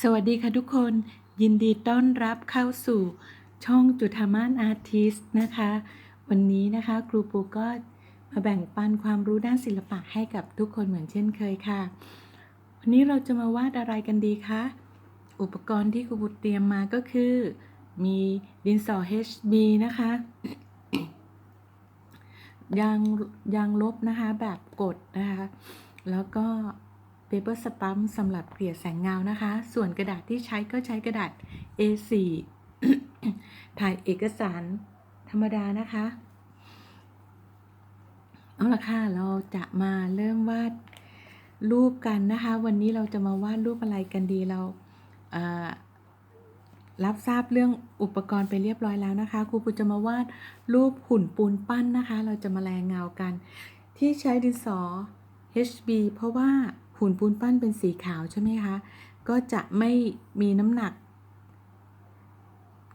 สวัสดีค่ะทุกคน ยินดีต้อนรับเข้าสู่ช่องจุธามานอาร์ติสนะคะ วันนี้นะคะครูปูก็มาแบ่งปันความรู้ด้านศิลปะให้กับทุกคนเหมือนเช่นเคยค่ะ วันนี้เราจะมาวาดอะไรกันดีคะ อุปกรณ์ที่ครูปูเตรียมมาก็คือ มีดินสอ HB นะคะ ยางยางลบนะคะแบบกดนะคะ แล้วก็ paper stamp สำหรับเกลี่ยแสงเงานะคะ ส่วนกระดาษที่ใช้ก็ใช้กระดาษ A4 ถ่ายเอกสารธรรมดานะคะ เอาละค่ะ เราจะมาเริ่มวาดรูปกันนะคะ วันนี้เราจะมาวาดรูปอะไรกันดีเราเอ่อรับทราบเรื่องอุปกรณ์ไปเรียบร้อยแล้วนะคะ ครูปูจะมาวาดรูปหุ่นปูนปั้นนะคะ เราจะมาแรงเงากัน ที่ใช้ดินสอ HB เพราะว่า หุ่นปูนปั้นเป็นสีขาวใช่ไหมคะ ก็จะไม่มีน้ำหนัก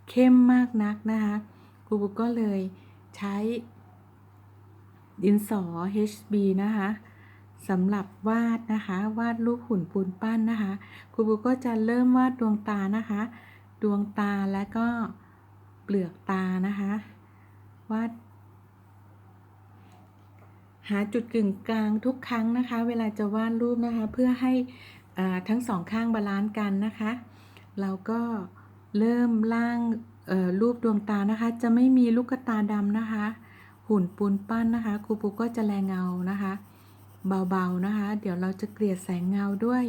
เข้มมากนักนะคะครูปุ๊กก็เลยใช้ดินสอ HB นะคะสำหรับวาดนะคะ วาดรูปหุ่นปูนปั้นนะคะครูปุ๊กก็จะเริ่มวาดดวงตานะคะ ดวงตาและก็เปลือกตานะคะ วาด หาจุดกึ่งกลางทุกครั้งนะคะ เวลาจะวาดรูปนะคะ เพื่อให้ทั้งสองข้างบาลานซ์กันนะคะ เราก็เริ่มล่างรูปดวงตานะคะ จะไม่มีลูกตาดำนะคะ หุ่นปูนปั้นนะคะครูปูก็จะแรงเงานะคะ เบาๆนะคะ เดี๋ยวเราจะเกลี่ยแสงเงาด้วย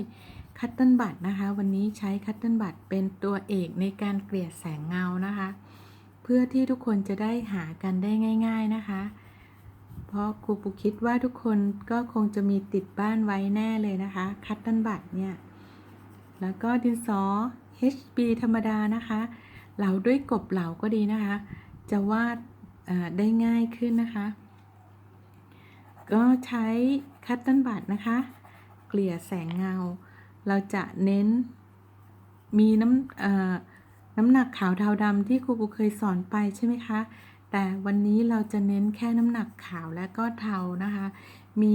คัตเติลบัตนะคะ วันนี้ใช้คัตเติลบัตเป็นตัวเอกในการเกลี่ยแสงเงานะคะ เพื่อที่ทุกคนจะได้หากันได้ง่าย ๆนะคะ เพราะครูปูคิดว่าทุกคนก็คงจะมีติดบ้านไว้แน่เลยนะคะ คัตติลบัตเนี่ย แล้วก็ดินสอ HB ธรรมดานะคะ เหลาด้วยกบเหลาก็ดีนะคะ จะวาดได้ง่ายขึ้นนะคะ ก็ใช้คัตติลบัตนะคะ เกลี่ยแสงเงา เราจะเน้นมีน้ำน้ำหนักขาวเทาดำที่ครูปูเคยสอนไปใช่ไหมคะ แต่วันนี้เราจะเน้นแค่น้ำหนักขาวและก็เทานะคะ มี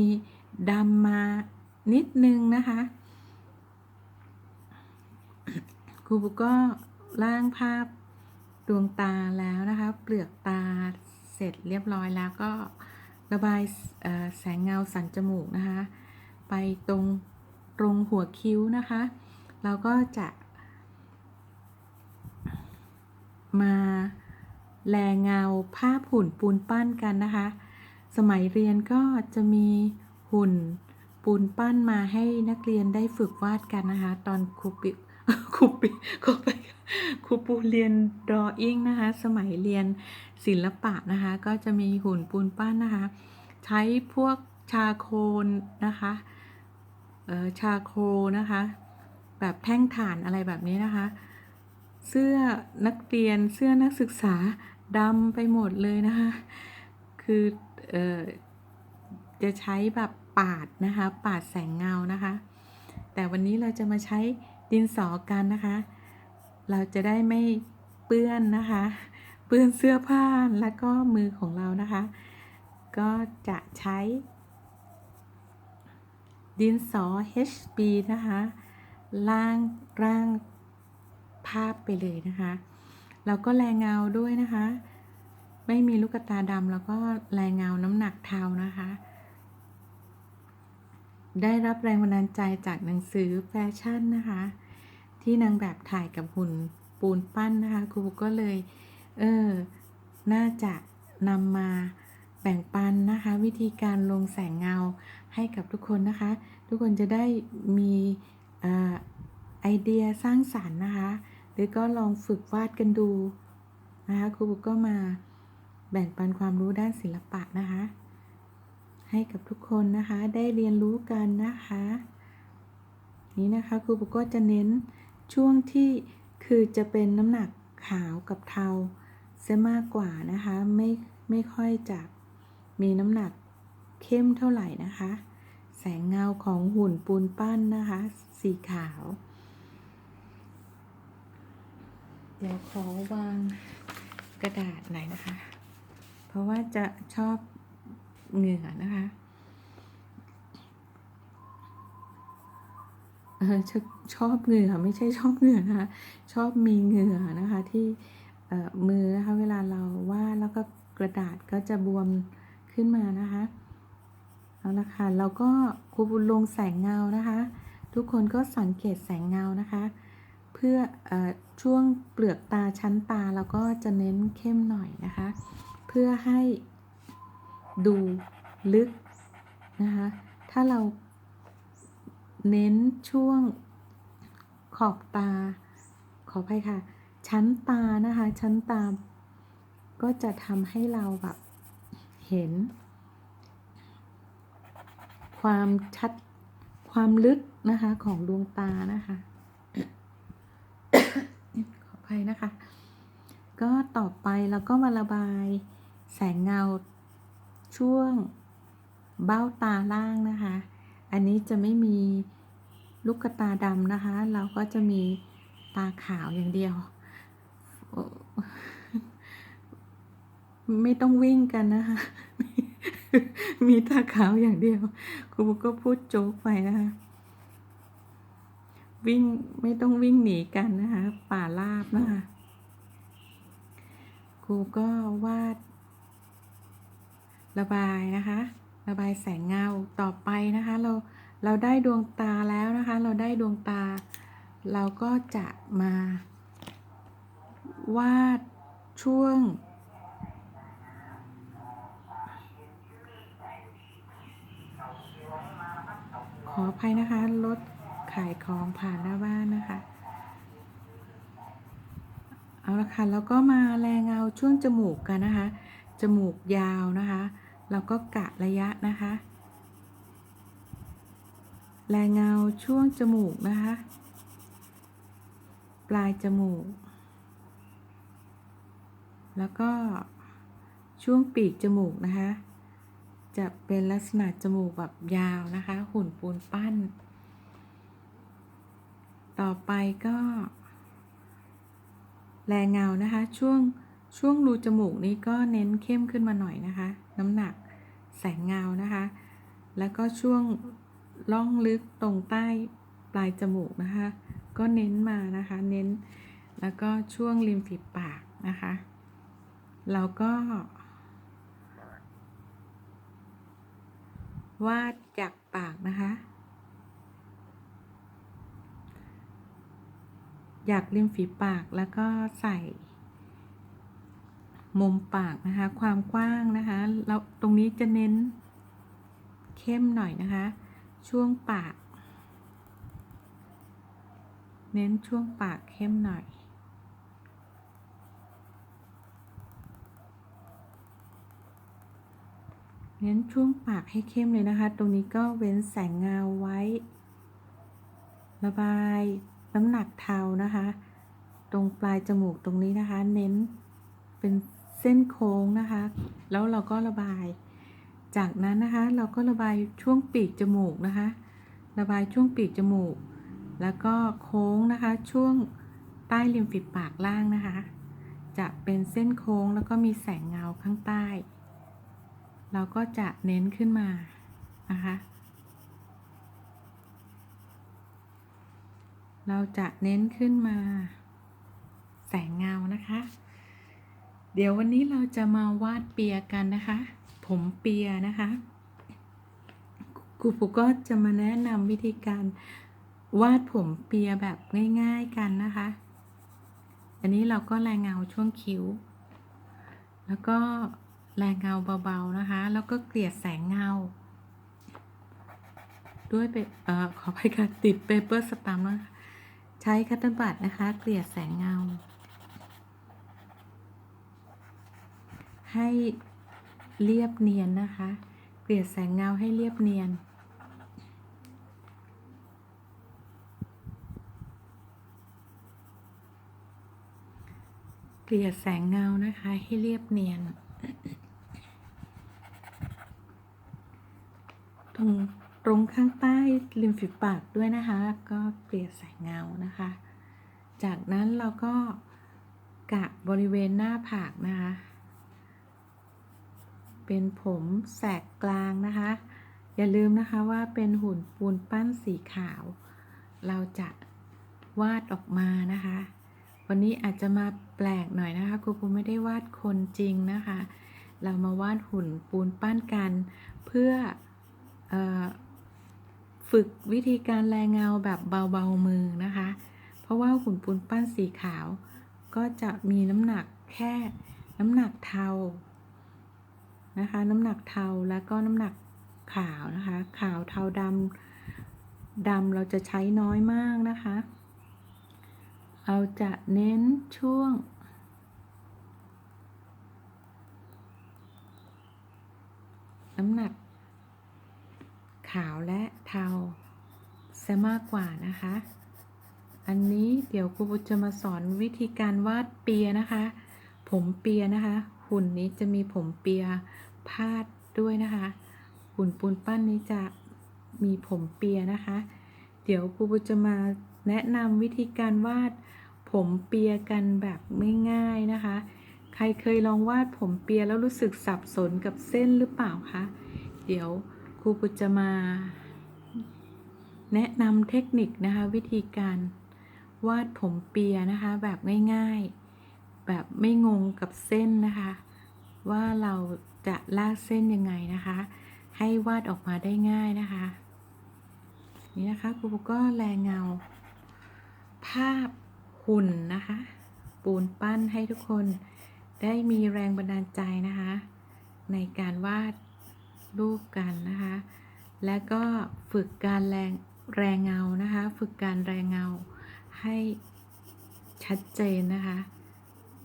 ดำมานิดนึงนะคะครูปูก็ร่างภาพดวงตาแล้วนะคะ เปลือกตาเสร็จเรียบร้อยแล้วก็ระบายแสงเงาสันจมูกนะคะ ไปตรงตรงหัวคิ้วนะคะ เราก็จะมา แลเงาภาพหุ่นปูนปั้นกันนะคะ สมัยเรียนก็จะมีหุ่นปูนปั้นมาให้นักเรียนได้ฝึกวาดกันนะคะ ตอนครูปิครูปิครูไปครูปูเรียนดรออิ่งนะคะ สมัยเรียนศิลปะนะคะ ก็จะมีหุ่นปูนปั้นนะคะ ใช้พวกชาโคนนะคะเออชาโคนะคะ แบบแท่งถ่านอะไรแบบนี้นะคะ เสื้อนักเรียนเสื้อนักศึกษา ดำไปหมดเลยนะคะ คือเออจะใช้แบบปาดนะคะ ปาดแสงเงานะคะ แต่วันนี้เราจะมาใช้ดินสอกันนะคะ เราจะได้ไม่เปื้อนนะคะ เปื้อนเสื้อผ้าแล้วก็มือของเรานะคะ ก็จะใช้ ดินสอ HB นะคะ ล่างร่างภาพไปเลยนะคะ แล้วก็แรงเงาด้วยนะคะ ไม่มีลูกตาดำแล้วก็แรงเงาน้ำหนักเทานะคะ ได้รับแรงบันดาลใจจากหนังสือแฟชั่นนะคะ ที่นางแบบถ่ายกับหุ่นปูนปั้นนะคะครูก็เลย เออ น่าจะนำมาแบ่งปันนะคะ วิธีการลงแสงเงาให้กับทุกคนนะคะ ทุกคนจะได้มีอ่าไอเดียสร้างสารรค์นะคะ หรือก็ลองฝึกวาดกันดูนะคะครูบุ๊กก็มาแบ่งปันความรู้ด้านศิลปะนะคะ ให้กับทุกคนนะคะได้เรียนรู้กันนะคะ นี่นะคะครูบุ๊กก็จะเน้นช่วงที่คือจะเป็นน้ำหนักขาวกับเทาซะมากกว่านะคะไม่ไม่ค่อยจะมีน้ำหนักเข้มเท่าไหร่นะคะ แสงเงาของหุ่นปูนปั้นนะคะ สีขาว เดี๋ยวขอวางกระดาษหน่อยนะคะ เพราะว่าจะชอบเหงื่อนะคะเออชชอบเหงื่อไม่ใช่ชอบเหงื่อนะคะชอบมีเหงื่อนะคะที่มือนะคะเวลาเราวาดแล้วก็กระดาษก็จะบวมขึ้นมานะคะเอาละค่ะเราก็ครูบุญลงแสงเงานะคะ ทุกคนก็สังเกตแสงเงานะคะ พื่ออช่วงเปลือกตาชั้นตาเราก็จะเน้นเข้มหน่อยนะคะ เพื่อให้ดูลึกนะคะ ถ้าเราเน้นช่วงขอบตา ขออภัยค่ะ ชั้นตานะคะ ชั้นตา ก็จะทำให้เราแบบเห็น ความชัดความลึกนะคะของดวงตานะคะ ภัยนะคะ ก็ต่อไปเราก็มาระบายแสงเงาช่วงเบ้าตาล่างนะคะ อันนี้จะไม่มีลูกตาดำนะคะ เราก็จะมีตาขาวอย่างเดียว ไม่ต้องวิ่งกันนะคะ มีตาขาวอย่างเดียวครูก็พูดโจ๊กไปนะคะ วิ่งไม่ต้องวิ่งหนีกันนะคะ ป่าลาบนะคะ ครูก็วาด ระบายนะคะ ระบายแสงเงาต่อไปนะคะ เราเราได้ดวงตาแล้วนะคะ เราได้ดวงตา เราก็จะมา วาดช่วงขออภัยนะคะรถ ขายของผ่านหน้าบ้านนะคะ เอาละค่ะแล้วก็มาแรงเงาช่วงจมูกกันนะคะ จมูกยาวนะคะเราก็กะระยะนะคะ แรงเงาช่วงจมูกนะคะ ปลายจมูก แล้วก็ช่วงปีกจมูกนะคะ จะเป็นลักษณะจมูกแบบยาวนะคะ หุ่นปูนปั้น ต่อไปก็แรงเงานะคะ ช่วงช่วงรูจมูกนี้ก็เน้นเข้มขึ้นมาหน่อยนะคะ น้ำหนักแสงเงานะคะ แล้วก็ช่วงล่องลึกตรงใต้ปลายจมูกนะคะ ก็เน้นมานะคะ เน้น แล้วก็ช่วงริมฝีปากนะคะ เราก็ วาดจากปากนะคะ อยากริมฝีปากแล้วก็ใส่ มุมปากนะคะ ความกว้างนะคะแล้วตรงนี้จะเน้นเข้มหน่อยนะคะ ช่วงปาก เน้นช่วงปากเข้มหน่อยเน้นช่วงปากให้เข้มเลยนะคะ ตรงนี้ก็เว้นแสงเงาไว้ ระบาย น้ำหนักเทานะคะ ตรงปลายจมูกตรงนี้นะคะ เน้นเป็นเส้นโค้งนะคะ แล้วเราก็ระบาย จากนั้นนะคะ เราก็ระบายช่วงปีกจมูกนะคะ ระบายช่วงปีกจมูก แล้วก็โค้งนะคะ ช่วงใต้ริมฝีปากล่างนะคะ จะเป็นเส้นโค้งแล้วก็มีแสงเงาข้างใต้ เราก็จะเน้นขึ้นมานะคะ เราจะเน้นขึ้นมา แสงเงานะคะ เดี๋ยววันนี้เราจะมาวาดเปียกันนะคะ ผมเปียนะคะครูปุกก็จะมาแนะนำวิธีการวาดผมเปียแบบง่าย ๆกันนะคะ อันนี้เราก็แรงเงาช่วงคิ้ว แล้วก็แรงเงาเบาๆนะคะ แล้วก็เกลี่ยแสงเงา ด้วยเปเอ่อขอไปค่ะติดเปเปอร์สตัมนะคะ ใช้คัตเตอร์บัตนะคะ เกลี่ยแสงเงา ให้เรียบเนียนนะคะ เกลี่ยแสงเงาให้เรียบเนียนเกลี่ยแสงเงานะคะให้เรียบเนียน ตรง ตรงข้างใต้ริมฝีปากด้วยนะคะ ก็เกลี่ยแสงเงานะคะ จากนั้นเราก็กะบริเวณหน้าผากนะคะ เป็นผมแสกกลางนะคะ อย่าลืมนะคะว่าเป็นหุ่นปูนปั้นสีขาว เราจะวาดออกมานะคะ วันนี้อาจจะมาแปลกหน่อยนะคะครูปูไม่ได้วาดคนจริงนะคะ เรามาวาดหุ่นปูนปั้นกันเพื่อเออ ฝึกวิธีการแรงเงาแบบเบาๆมือนะคะ เพราะว่าหุ่นปูนปั้นสีขาว ก็จะมีน้ำหนักแค่น้ำหนักเทานะคะ น้ำหนักเทาแล้วก็น้ำหนักขาวนะคะ ขาวเทาดำดำเราจะใช้น้อยมากนะคะ เราจะเน้นช่วง น้ำหนัก ขาวและเทาซะมากกว่านะคะ อันนี้เดี๋ยวครูบุจะมาสอนวิธีการวาดเปียนะคะ ผมเปียนะคะ หุ่นนี้จะมีผมเปียพาดด้วยนะคะ หุ่นปูนปั้นนี้จะมีผมเปียนะคะ เดี๋ยวครูบุจะมาแนะนำวิธีการวาดผมเปียกันแบบไม่ง่ายนะคะ ใครเคยลองวาดผมเปียแล้วรู้สึกสับสนกับเส้นหรือเปล่าคะ เดี๋ยว รูปุจะมา แนะนำเทคนิคนะคะวิธีการวาดผมเปียนะคะ แบบง่ายๆ แบบไม่งงกับเส้นนะคะ ว่าเราจะลากเส้นยังไงนะคะ ให้วาดออกมาได้ง่ายนะคะ นี่นะคะครูปุก็แรงเงา ภาพหุ่นนะคะ ปูนปั้นให้ทุกคนได้มีแรงบันดาลใจนะคะ ในการวาด รูปกันนะคะ และก็ฝึกการแรงแรงเงานะคะ ฝึกการแรงเงาให้ชัดเจนนะคะ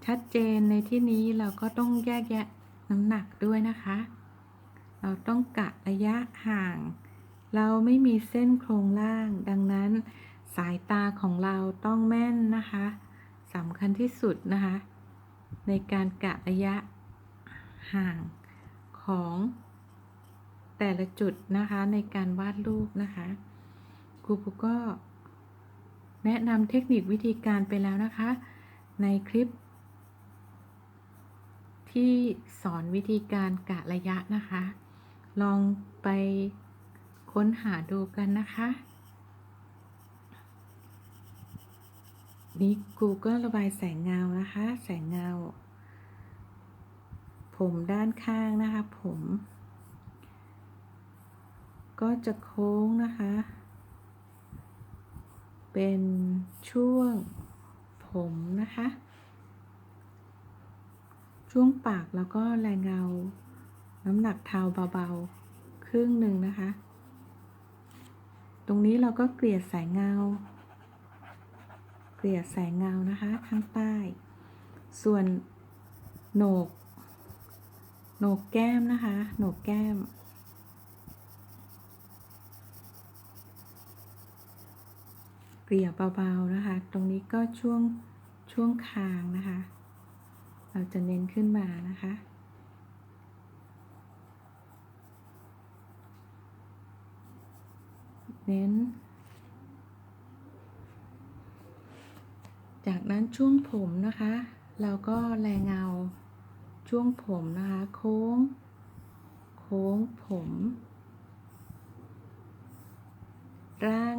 ชัดเจนในที่นี้เราก็ต้องแยกแยะน้ำหนักด้วยนะคะ เราต้องกะระยะห่าง เราไม่มีเส้นโครงล่าง ดังนั้นสายตาของเราต้องแม่นนะคะสำคัญที่สุดนะคะ ในการกะระยะห่างของ แต่ละจุดนะคะในการวาดรูปนะคะครูปุก็แนะนำเทคนิควิธีการไปแล้วนะคะ ในคลิป ที่สอนวิธีการกะระยะนะคะ ลองไปค้นหาดูกันนะคะ นี่กูก็ระบายแสงเงานะคะ แสงเงา ผมด้านข้างนะคะ ผม ก็จะโค้งนะคะ เป็นช่วงผมนะคะ ช่วงปากแล้วก็แรงเงา น้ำหนักเทาเบาๆ ครึ่งหนึ่งนะคะ ตรงนี้เราก็เกลี่ยแสงเงา เกลี่ยแสงเงานะคะข้างใต้ ส่วนโหนกโหนกแก้มนะคะ โหนกแก้ม เก ลี่ยเบาๆนะคะ ตรงนี้ก็ช่วงช่วงคางนะคะ เราจะเน้นขึ้นมานะคะ เน้น จากนั้นช่วงผมนะคะ เราก็แรงเงาช่วงผมนะคะ โค้ง โค้งผม ร่าง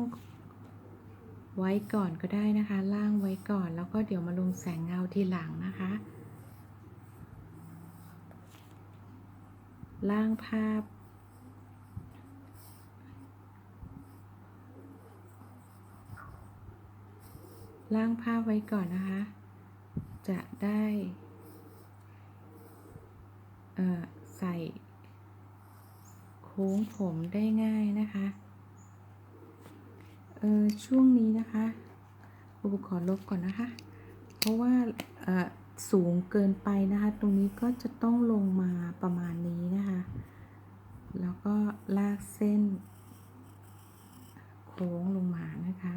ไว้ก่อนก็ได้นะคะ ล่างไว้ก่อนแล้วก็เดี๋ยวมาลงแสงเงาทีหลังนะคะ ล่างภาพ ล่างภาพไว้ก่อนนะคะ จะได้ใส่โค้งผมได้ง่ายนะคะ เออช่วงนี้นะคะอุปขอลบก่อนนะคะ เพราะว่าเอ่อสูงเกินไปนะคะ ตรงนี้ก็จะต้องลงมาประมาณนี้นะคะ แล้วก็ลากเส้น โค้งลงมานะคะ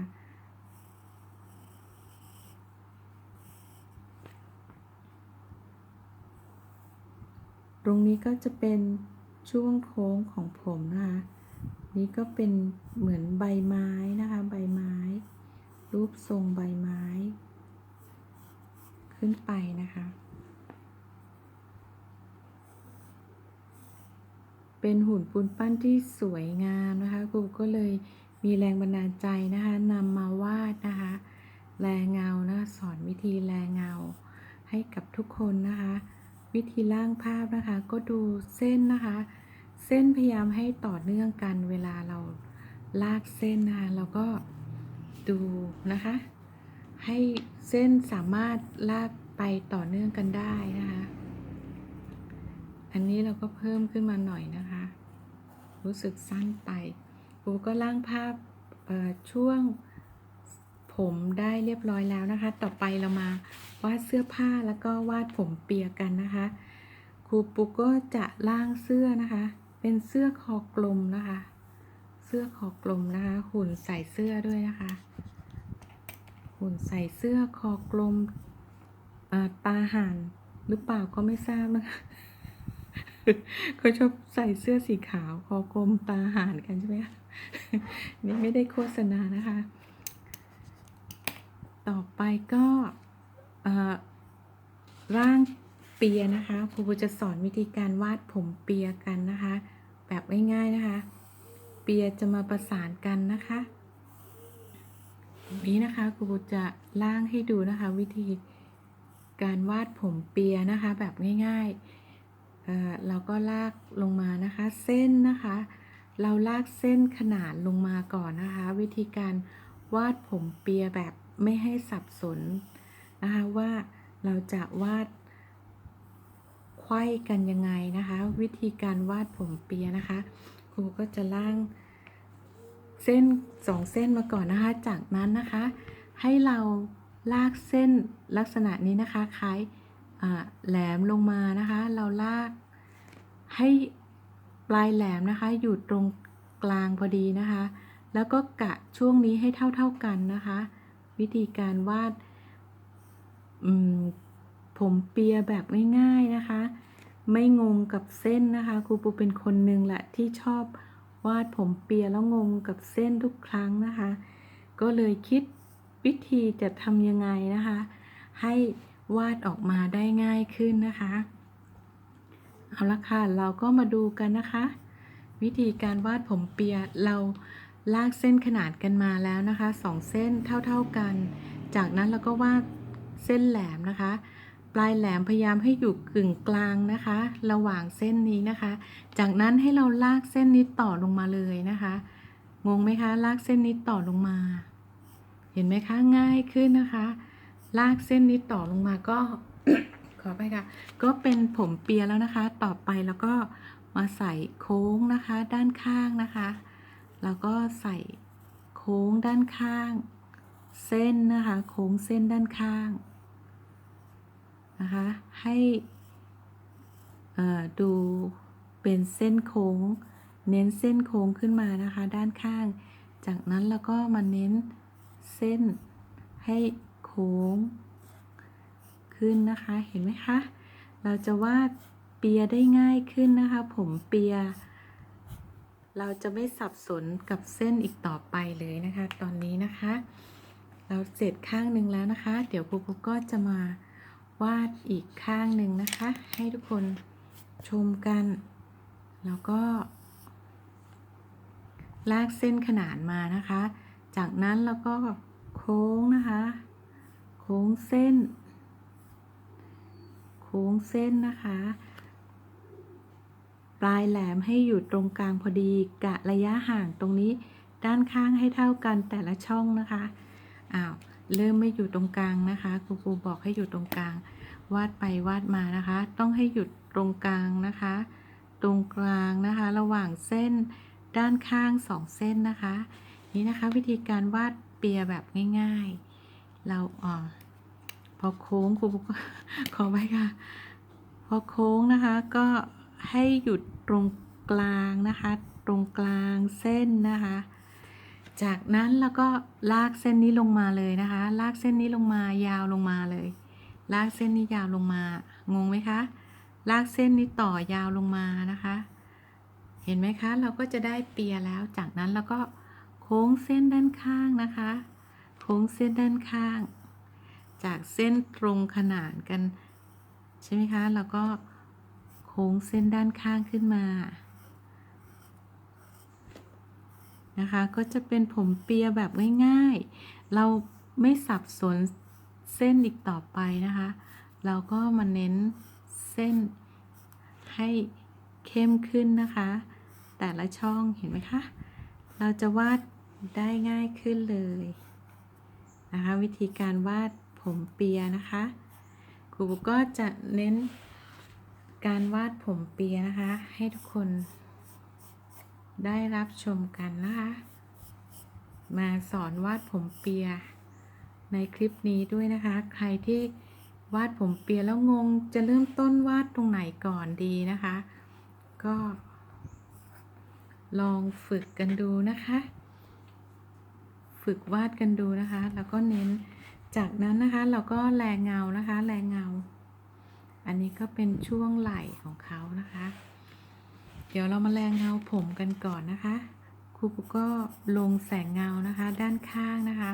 ตรงนี้ก็จะเป็นช่วงโค้งของผมนะคะ นี่ก็เป็นเหมือนใบไม้นะคะ ใบไม้ รูปทรงใบไม้ ขึ้นไปนะคะ เป็นหุ่นปูนปั้นที่สวยงามนะคะครูก็เลยมีแรงบันดาลใจนะคะนำมาวาดนะคะแลเงานะสอนวิธีแลเงา ให้กับทุกคนนะคะ วิธีล่างภาพนะคะ ก็ดูเส้นนะคะ เส้นพยายามให้ต่อเนื่องกันเวลาเราลากเส้นนะเราก็ดูนะคะ ให้เส้นสามารถลากไปต่อเนื่องกันได้นะคะ อันนี้เราก็เพิ่มขึ้นมาหน่อยนะคะ รู้สึกสั้นไปปูก็ล่างภาพช่วงผมได้เรียบร้อยแล้วนะคะ ต่อไปเรามาวาดเสื้อผ้าแล้วก็วาดผมเปียกกันนะคะ ครูปุ๊กก็จะล่างเสื้อนะคะ เป็นเสื้อคอกลมนะคะ เสื้อคอกลมนะคะ หุ่นใส่เสื้อด้วยนะคะ หุ่นใส่เสื้อคอกลมตาห่านหรือเปล่าก็ไม่ทราบนะคะเขาชอบใส่เสื้อสีขาวคอกลมตาห่านกันใช่ไหมคะนี่ไม่ได้โฆษณานะคะ ต่อไปก็ร่างเปียนะคะครูจะสอนวิธีการวาดผมเปียกันนะคะ แบบง่ายๆนะคะ เปียจะมาประสานกันนะคะนี้นะคะครูจะล่างให้ดูนะคะ วิธีการวาดผมเปียนะคะ แบบง่ายๆเเราก็ลากลงมานะคะ เส้นนะคะ เราลากเส้นขนานลงมาก่อนนะคะ วิธีการวาดผมเปียแบบไม่ให้สับสนนะคะว่าเราจะวาด ไขว้กันยังไงนะคะ วิธีการวาดผมเปียนะคะ ครูก็จะล่างเส้นสองเส้นมาก่อนนะคะ จากนั้นนะคะ ให้เราลากเส้นลักษณะนี้นะคะ คล้ายแหลมลงมานะคะ เราลากให้ปลายแหลมนะคะ อยู่ตรงกลางพอดีนะคะ แล้วก็กะช่วงนี้ให้เท่าๆกันนะคะ วิธีการวาด ผมเปียแบบง่ายๆนะคะ ไม่งงกับเส้นนะคะครูปูเป็นคนหนึ่งแหละที่ชอบวาดผมเปียแล้วงงกับเส้นทุกครั้งนะคะ ก็เลยคิดวิธีจะทำยังไงนะคะ ให้วาดออกมาได้ง่ายขึ้นนะคะ เอาละค่ะ เราก็มาดูกันนะคะ วิธีการวาดผมเปียเราลากเส้นขนาดกันมาแล้วนะคะสองเส้นเท่าๆกัน จากนั้นเราก็วาดเส้นแหลมนะคะ ปลายแหลมพยายามให้อยู่กึ่งกลางนะคะ ระหว่างเส้นนี้นะคะ จากนั้นให้เราลากเส้นนี้ต่อลงมาเลยนะคะ งงไหมคะ ลากเส้นนี้ต่อลงมา เห็นไหมคะ ง่ายขึ้นนะคะ ลากเส้นนี้ต่อลงมาก็ ขอไปค่ะ ก็เป็นผมเปียแล้วนะคะ ต่อไปแล้วก็มาใส่โค้งนะคะ ด้านข้างนะคะ แล้วก็ใส่โค้งด้านข้าง เส้นนะคะ โค้งเส้นด้านข้าง นะคะ ให้ดูเป็นเส้นโค้ง เน้นเส้นโค้งขึ้นมานะคะ ด้านข้าง จากนั้นเราก็มาเน้นเส้นให้โค้งขึ้นนะคะ เห็นไหมคะ เราจะวาดเปียได้ง่ายขึ้นนะคะ ผมเปีย เราจะไม่สับสนกับเส้นอีกต่อไปเลยนะคะ ตอนนี้นะคะ เราเสร็จข้างหนึ่งแล้วนะคะ เดี๋ยวครูครูก็จะมา วาดอีกข้างหนึ่งนะคะ ให้ทุกคนชมกัน แล้วก็ ลากเส้นขนานมานะคะ จากนั้นเราก็โค้งนะคะ โค้งเส้น โค้งเส้นนะคะ ปลายแหลมให้อยู่ตรงกลางพอดีกะระยะห่างตรงนี้ด้านข้างให้เท่ากันแต่ละช่องนะคะ อ้าว เริ่มไม่อยู่ตรงกลางนะคะ ครูครูบอกให้อยู่ตรงกลาง วาดไปวาดมานะคะ ต้องให้หยุดตรงกลางนะคะ ตรงกลางนะคะ ระหว่างเส้นด้านข้างสองเส้นนะคะ นี่นะคะวิธีการวาดเปียแบบง่าย ๆ เราอ่อพอโค้งครูขอไว้ค่ะ พอโค้งนะคะก็ให้หยุดตรงกลางนะคะ ตรงกลางเส้นนะคะ จากนั้นแล้วก็ลากเส้นนี้ลงมาเลยนะคะ ลากเส้นนี้ลงมายาวลงมาเลย ลากเส้นนี้ยาวลงมา งงไหมคะ ลากเส้นนี้ต่อยาวลงมานะคะ เห็นไหมคะ เราก็จะได้เปียแล้ว จากนั้นเราก็โค้งเส้นด้านข้างนะคะ โค้งเส้นด้านข้าง จากเส้นตรงขนานกัน ใช่ไหมคะแล้วก็โค้งเส้นด้านข้างขึ้นมา นะคะ ก็จะเป็นผมเปียแบบง่ายๆ เราไม่สับสน เส้นอีกต่อไปนะคะ เราก็มาเน้นเส้นให้เข้มขึ้นนะคะ แต่ละช่องเห็นไหมคะ เราจะวาดได้ง่ายขึ้นเลยนะคะ วิธีการวาดผมเปียนะคะครูก็จะเน้นการวาดผมเปียนะคะ ให้ทุกคนได้รับชมกันนะคะ มาสอนวาดผมเปีย ในคลิปนี้ด้วยนะคะ ใครที่วาดผมเปียแล้วงงจะเริ่มต้นวาดตรงไหนก่อนดีนะคะ ก็ ลองฝึกกันดูนะคะ ฝึกวาดกันดูนะคะ แล้วก็เน้นจากนั้นนะคะเราก็แรงเงานะคะ แรงเงา อันนี้ก็เป็นช่วงไหล่ของเขานะคะ เดี๋ยวเรามาแรงเงาผมกันก่อนนะคะครูก็ลงแสงเงานะคะ ด้านข้างนะคะ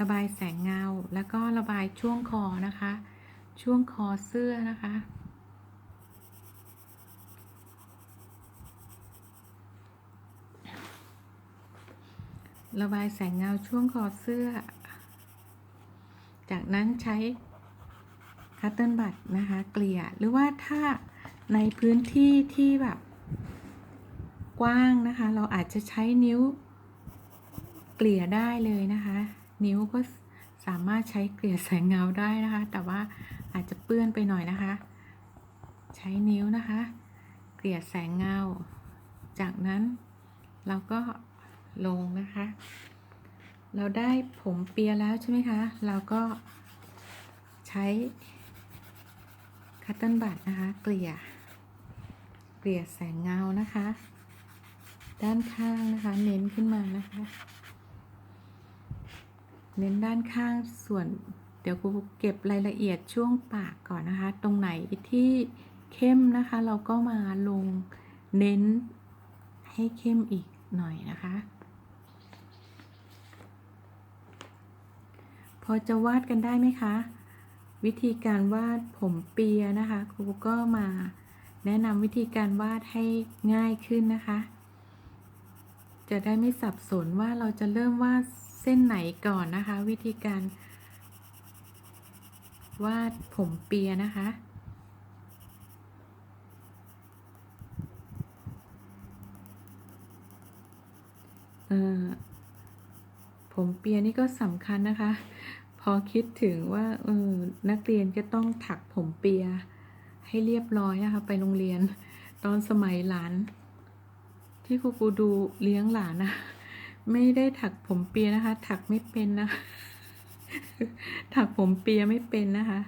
ระบายแสงเงา แล้วก็ระบายช่วงคอนะคะ ช่วงคอเสื้อนะคะ ระบายแสงเงาช่วงคอเสื้อ จากนั้นใช้คัตเติลบัตนะคะ เกลี่ย หรือว่าถ้าในพื้นที่ที่แบบ กว้างนะคะ เราอาจจะใช้นิ้วเกลี่ยได้เลยนะคะ นิ้วก็สามารถใช้เกลี่ยแสงเงาได้นะคะ แต่ว่าอาจจะเปื้อนไปหน่อยนะคะ ใช้นิ้วนะคะ เกลี่ยแสงเงา จากนั้นเราก็ลงนะคะ เราได้ผมเปียแล้วใช่ไหมคะ เราก็ใช้คัตเติลบัตนะคะ เกลี่ย เกลี่ยแสงเงานะคะ ด้านข้างนะคะ เน้นขึ้นมานะคะ เน้นด้านข้างส่วน เดี๋ยวครูเก็บรายละเอียดช่วงปากก่อนนะคะ ตรงไหนที่เข้มนะคะ เราก็มาลงเน้นให้เข้มอีกหน่อยนะคะ พอจะวาดกันได้ไหมคะ วิธีการวาดผมเปียนะคะ ครูก็มาแนะนำวิธีการวาดให้ง่ายขึ้นนะคะ จะได้ไม่สับสนว่าเราจะเริ่มวาด เส้นไหนก่อนนะคะ วิธีการวาดผมเปียนะคะเออผมเปียนี่ก็สำคัญนะคะ พอคิดถึงว่าเออนักเรียนจะต้องถักผมเปีย ให้เรียบร้อยนะคะไปโรงเรียน ตอนสมัยหลาน ที่ครูครูดูเลี้ยงหลานนะ ไม่ได้ถักผมเปียนะคะ ถักไม่เป็นนะถักผมเปียไม่เป็นนะคะ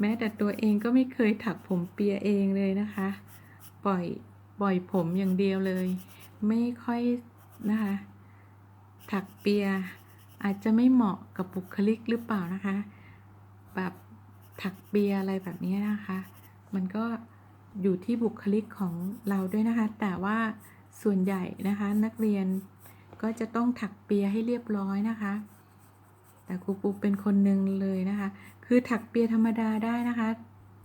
แม้แต่ตัวเองก็ไม่เคยถักผมเปียเองเลยนะคะ ปล่อยปล่อยผมอย่างเดียวเลย ไม่ค่อยนะคะ ถักเปียอาจจะไม่เหมาะกับบุคลิกหรือเปล่านะคะ แบบถักเปียอะไรแบบนี้นะคะ มันก็อยู่ที่บุคลิกของเราด้วยนะคะ แต่ว่าส่วนใหญ่นะคะนักเรียน ก็จะต้องถักเปียให้เรียบร้อยนะคะ แต่ครูปูเป็นคนหนึ่งเลยนะคะ คือถักเปียธรรมดาได้นะคะ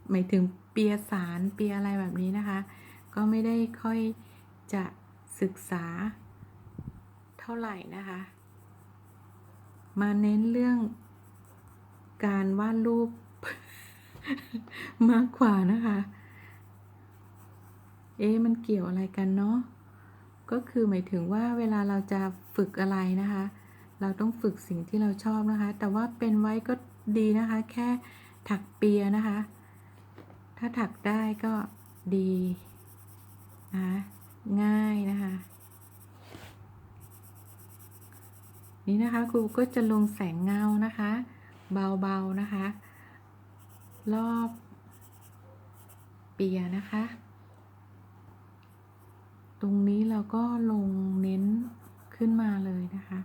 หมายถึงเปียสารเปียอะไรแบบนี้นะคะ ก็ไม่ได้ค่อยจะศึกษาเท่าไหร่นะคะ มาเน้นเรื่องการวาดรูปมากกว่านะคะ เอ๊มันเกี่ยวอะไรกันเนาะ ก็คือหมายถึงว่าเวลาเราจะฝึกอะไรนะคะ เราต้องฝึกสิ่งที่เราชอบนะคะ แต่ว่าเป็นไว้ก็ดีนะคะ แค่ถักเปียนะคะ ถ้าถักได้ก็ดีนะคะง่ายนะคะ นี่นะคะครูก็จะลงแสงเงานะคะ เบาๆนะคะ รอบเปียนะคะ ตรงนี้เราก็ลงเน้นขึ้นมาเลยนะคะ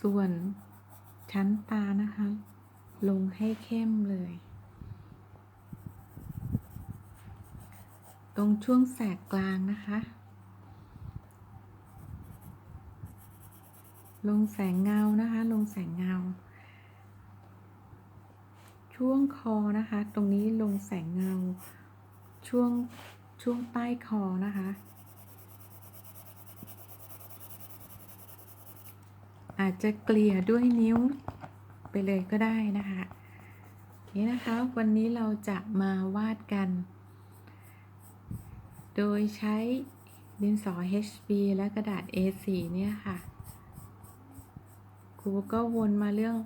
ส่วนชั้นตานะคะ ลงให้เข้มเลย ตรงช่วงแสกกลางนะคะ ลงแสงเงานะคะ ลงแสงเงา ช่วงคอนะคะ ตรงนี้ลงแสงเงา ช่วงช่วงใต้คอนะคะ อาจจะเกลี่ยด้วยนิ้วไปเลยก็ได้นะคะนี่นะคะวันนี้เราจะมาวาดกัน โดยใช้ดินสอ HB และกระดาษ A4 เนี่ยค่ะครูก็วนมาเรื่อง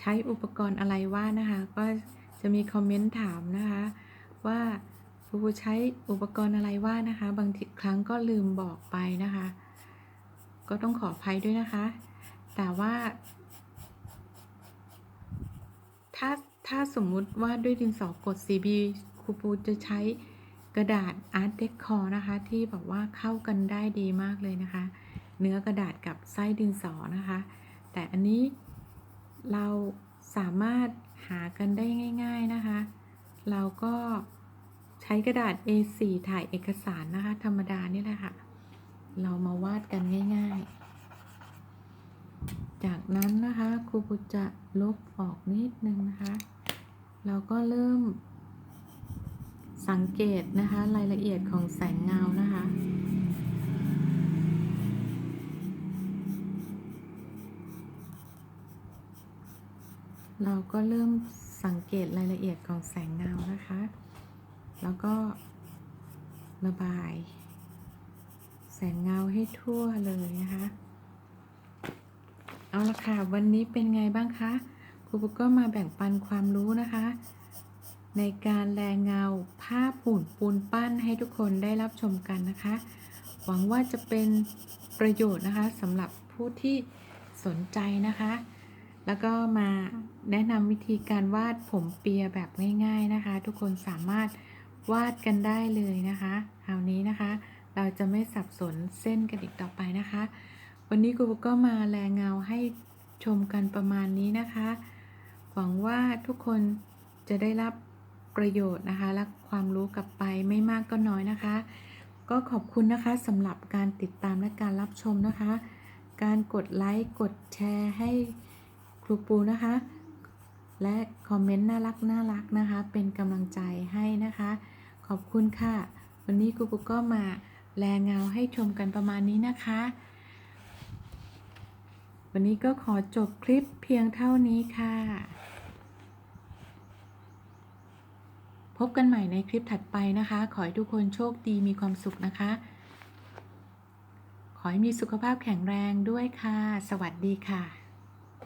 ใช้อุปกรณ์อะไรวาดนะคะ ก็จะมีคอมเมนต์ถามนะคะว่า รูใช้อุปกรณ์อะไรว่านะคะ บางทีครั้งก็ลืมบอกไปนะคะ ก็ต้องขออภัยด้วยนะคะ แต่ว่าถ้าถ้าสมมุติว่าด้วยดินสอกด CB ครูปูจะใช้กระดาษ Art Deco นะคะ ที่แบบว่าเข้ากันได้ดีมากเลยนะคะ เนื้อกระดาษกับไส้ดินสอนะคะ แต่อันนี้เราสามารถหากันได้ง่าย ๆนะคะ เราก็ ใช้กระดาษ A4 ถ่ายเอกสารนะคะ ธรรมดานี่แหละค่ะ เรามาวาดกันง่ายๆ จากนั้นนะคะครูปุจะลบออกนิดนึงนะคะ เราก็เริ่ม สังเกตนะคะ รายละเอียดของแสงเงานะคะเราก็เริ่มสังเกตรายละเอียดของแสงเงานะคะ แล้วก็ระบาย แสงเงาให้ทั่วเลยนะคะ เอาละค่ะ วันนี้เป็นไงบ้างคะ ครูปุ๊กก็มาแบ่งปันความรู้นะคะ ในการแรงเงาภาพหุ่นปูนปั้นให้ทุกคนได้รับชมกันนะคะ หวังว่าจะเป็นประโยชน์นะคะสำหรับผู้ที่สนใจนะคะ แล้วก็มาแนะนำวิธีการวาดผมเปียแบบง่าย ๆนะคะ ทุกคนสามารถ วาดกันได้เลยนะคะคราวนี้นะคะ เราจะไม่สับสนเส้นกันอีกต่อไปนะคะ วันนี้ครูก็มาแรงเงาให้ชมกันประมาณนี้นะคะ หวังว่าทุกคนจะได้รับประโยชน์นะคะ และความรู้กลับไปไม่มากก็น้อยนะคะ ก็ขอบคุณนะคะสำหรับการติดตามและการรับชมนะคะ การกดไลค์กดแชร์ให้ครูปูนะคะ และคอมเมนต์น่ารักน่ารักนะคะ เป็นกำลังใจให้นะคะ ขอบคุณค่ะ วันนี้ครูปูก็มาแลเงาให้ชมกันประมาณนี้นะคะ วันนี้ก็ขอจบคลิปเพียงเท่านี้ค่ะ พบกันใหม่ในคลิปถัดไปนะคะ ขอให้ทุกคนโชคดีมีความสุขนะคะ ขอให้มีสุขภาพแข็งแรงด้วยค่ะ สวัสดีค่ะ